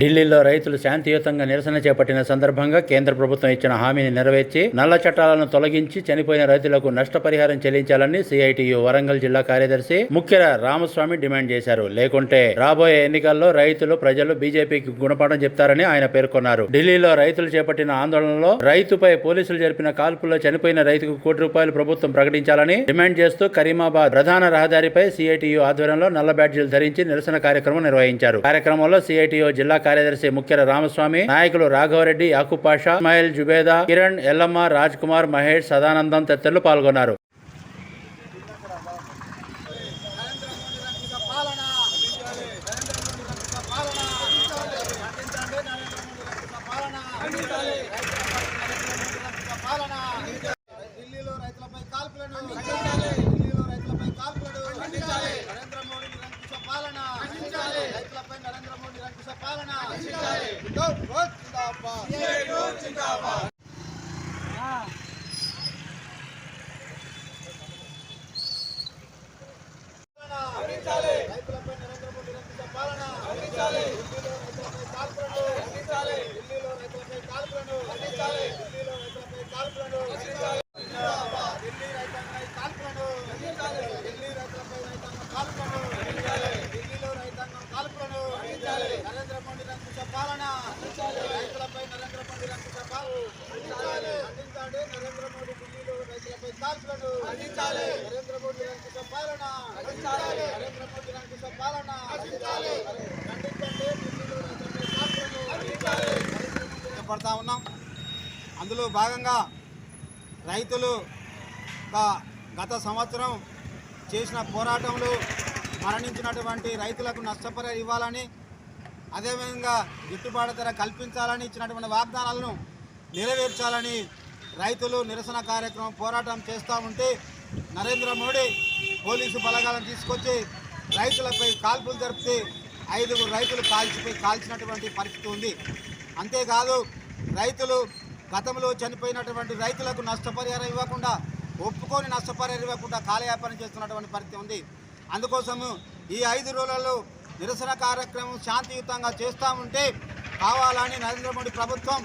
ఢిల్లీలో రైతులు శాంతియుతంగా నిరసన చేపట్టిన సందర్భంగా కేంద్ర ప్రభుత్వం ఇచ్చిన హామీని నెరవేర్చి నల్ల చట్టాలను తొలగించి చనిపోయిన రైతులకు నష్టపరిహారం చెల్లించాలని సిఐటియు వరంగల్ జిల్లా కార్యదర్శి ముఖ్య రామస్వామి డిమాండ్ చేశారు. లేకుంటే రాబోయే ఎన్నికల్లో రైతులు ప్రజలు బీజేపీకి గుణపాఠం చెప్తారని ఆయన పేర్కొన్నారు. ఢిల్లీలో రైతులు చేపట్టిన ఆందోళనలో రైతుపై పోలీసులు జరిపిన కాల్పుల్లో చనిపోయిన రైతుకు కోటి రూపాయలు ప్రభుత్వం ప్రకటించాలని డిమాండ్ చేస్తూ కరీమాబాద్ ప్రధాన రహదారిపై సిఐటియు ఆధ్వర్యంలో నల్ల బ్యాడ్జీలు ధరించి నిరసన కార్యక్రమం నిర్వహించారు. కార్యక్రమంలో సిఐటియు జిల్లా కార్యదర్శి ముఖ్య రామస్వామి నాయకులు రాఘవరెడ్డి యాకూబ్ ఇస్మాయిల్ జుబేదా కిరణ్ ఎల్లమ్మ రాజ్ కుమార్ మహేష్ సదానందం తదితరులు పాల్గొన్నారు ఢిల్లీలో రైతులపై కాల్పులను ఢిల్లీలో రైతులపై కాల్పులను నరేంద్ర మోడీ నిరంకుశ పాలన రైతులపై నరేంద్ర మోడీ నిరంకుశ పాలన గో, గో, జిందాబాద్. రైతులపై నరేంద్ర మోడీ నిరంకుశ పాలన ఢిల్లీలో రైతులపై కాల్పులను ఢిల్లీలో రైతులపై కాల్పులను ఢిల్లీలో రైతులపై కాల్పులను ఢిల్లీ రైతాంగ కాల్పులను ఢిల్లీ రైతులపై రైతాంగ కాల్పులను ఢిల్లీలో రైతాంగం కాల్పులను నరేంద్ర మోడీ నిరంకుశ పాలన రైతులపై నరేంద్ర మోడీ నిరంకుశ పాలన అందించాలి నరేంద్ర మోడీ ఢిల్లీలో రైతులపై కాల్పులను అందించాలి. నరేంద్ర మోడీ నిరంకుశ పాలన అందించాలి. నరేంద్ర మోడీ నిరంకుశ పాలన అందించాలి. ఖండించండి. ఢిల్లీలో రైతులపై కాల్పులను అందించాలి. పడతా ఉన్నాం. అందులో భాగంగా రైతులు గత సంవత్సరం చేసిన పోరాటంలో మరణించినటువంటి రైతులకు నష్టపరిహారం ఇవ్వాలని అదేవిధంగా గిట్టుబాటు ధర కల్పించాలని ఇచ్చినటువంటి వాగ్దానాలను నెరవేర్చాలని రైతులు నిరసన కార్యక్రమం పోరాటం చేస్తూ ఉంటే నరేంద్ర మోడీ పోలీసు బలగాలను తీసుకొచ్చి రైతులపై కాల్పులు జరిపితే ఐదుగురు రైతులు కాల్చిపోయి కాల్చినటువంటి పరిస్థితి ఉంది. అంతేకాదు రైతులు గతంలో చనిపోయినటువంటి రైతులకు నష్టపరిహారం ఇవ్వకుండా ఒప్పుకొని నష్టపరిహారం ఇవ్వకుండా కాలయాపన చేస్తున్నటువంటి పరిస్థితి ఉంది. అందుకోసము ఈ ఐదు రోజులలో నిరసన కార్యక్రమం శాంతియుతంగా చేస్తూ ఉంటే కావాలని నరేంద్ర మోడీ ప్రభుత్వం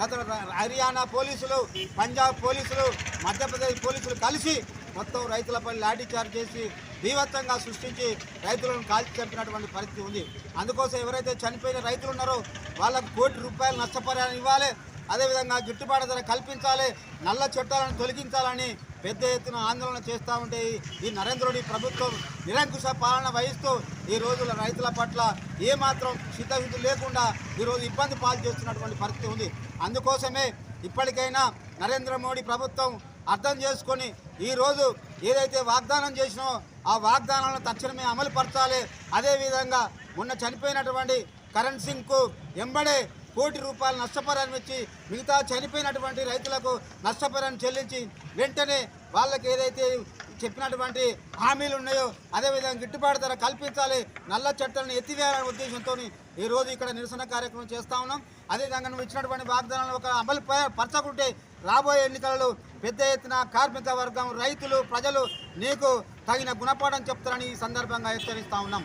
గత హర్యానా పోలీసులు పంజాబ్ పోలీసులు మధ్యప్రదేశ్ పోలీసులు కలిసి మొత్తం రైతులపై లాఠీ చార్జ్ చేసి దీవత్వంగా సృష్టించి రైతులను కాల్చి చంపినటువంటి పరిస్థితి ఉంది. అందుకోసం ఎవరైతే చనిపోయిన రైతులు ఉన్నారో వాళ్ళకు కోటి రూపాయలు నష్టపరిహారం ఇవ్వాలి. అదేవిధంగా గిట్టుబాటు ధర కల్పించాలి నల్ల చట్టాలను తొలగించాలని పెద్ద ఎత్తున ఆందోళన చేస్తూ ఉంటే ఈ- నరేంద్రుడి ప్రభుత్వం నిరంకుశ పాలన వహిస్తూ ఈ రోజుల రైతుల పట్ల ఏమాత్రం చిత్తశుద్ధి లేకుండా ఈరోజు ఇబ్బంది పాలు చేస్తున్నటువంటి పరిస్థితి ఉంది. అందుకోసమే ఇప్పటికైనా నరేంద్ర మోడీ ప్రభుత్వం అర్థం చేసుకొని ఈరోజు ఏదైతే వాగ్దానం చేసినో ఆ వాగ్దానాలను తక్షణమే అమలు పరచాలి అదేవిధంగా మొన్న చనిపోయినటువంటి కరణ్ సింగ్కు ఎంబడే కోటి రూపాయలు నష్టపరాన్ని ఇచ్చి మిగతా చనిపోయినటువంటి రైతులకు నష్టపరాన్ని చెల్లించి వెంటనే వాళ్ళకి ఏదైతే చెప్పినటువంటి హామీలు ఉన్నాయో అదేవిధంగా గిట్టుబాటు ధర కల్పించాలి నల్ల చట్టాలను ఎత్తివేయాలనే ఉద్దేశంతో ఈ రోజు ఇక్కడ నిరసన కార్యక్రమం చేస్తా ఉన్నాం. అదేవిధంగా నువ్వు ఇచ్చినటువంటి వాగ్దానాలను ఒక అమలు పరచకుంటే రాబోయే ఎన్నికలలో పెద్ద ఎత్తున కార్మిక వర్గం రైతులు ప్రజలు నీకు తగిన గుణపాఠం చెప్తారని ఈ సందర్భంగా హెచ్చరిస్తూ ఉన్నాం.